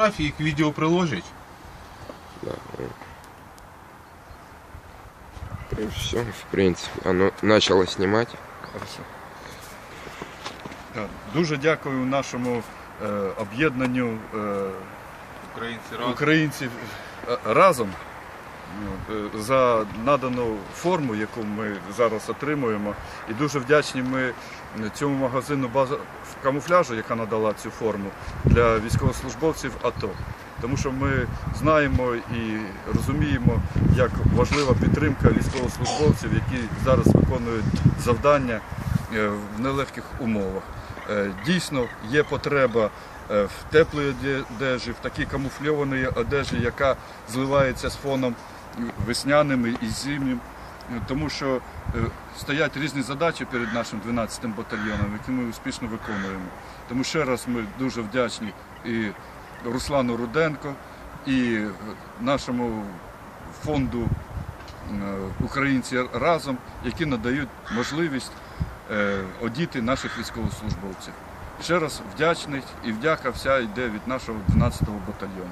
Фотографії їх відео приложить. Да. И все, в принципі. Оно начало знімати. Хорошо. Дуже дякую нашому е, об'єднанню е, Українці разом. українців е, разом за надану форму, яку ми зараз отримуємо. І дуже вдячні ми цьому магазину база камуфляжу, яка надала цю форму для військовослужбовців АТО. Тому що ми знаємо і розуміємо, як важлива підтримка військовослужбовців, які зараз виконують завдання е, в нелегких умовах. Е, Дійсно є потреба е, в теплій одежі, в такій камуфльованій одежі, яка зливається з фоном весняним і зимнім. Е, Тому що е, стоять різні задачі перед нашим 12-м батальйоном, які ми успішно виконуємо. Тому ще раз ми дуже вдячні і Руслану Руденко, і е, нашому фонду Українці разом, які надають можливість одіти наших військовослужбовців. Ще раз вдячний і вдяка вся йде від нашого 12-го батальйону.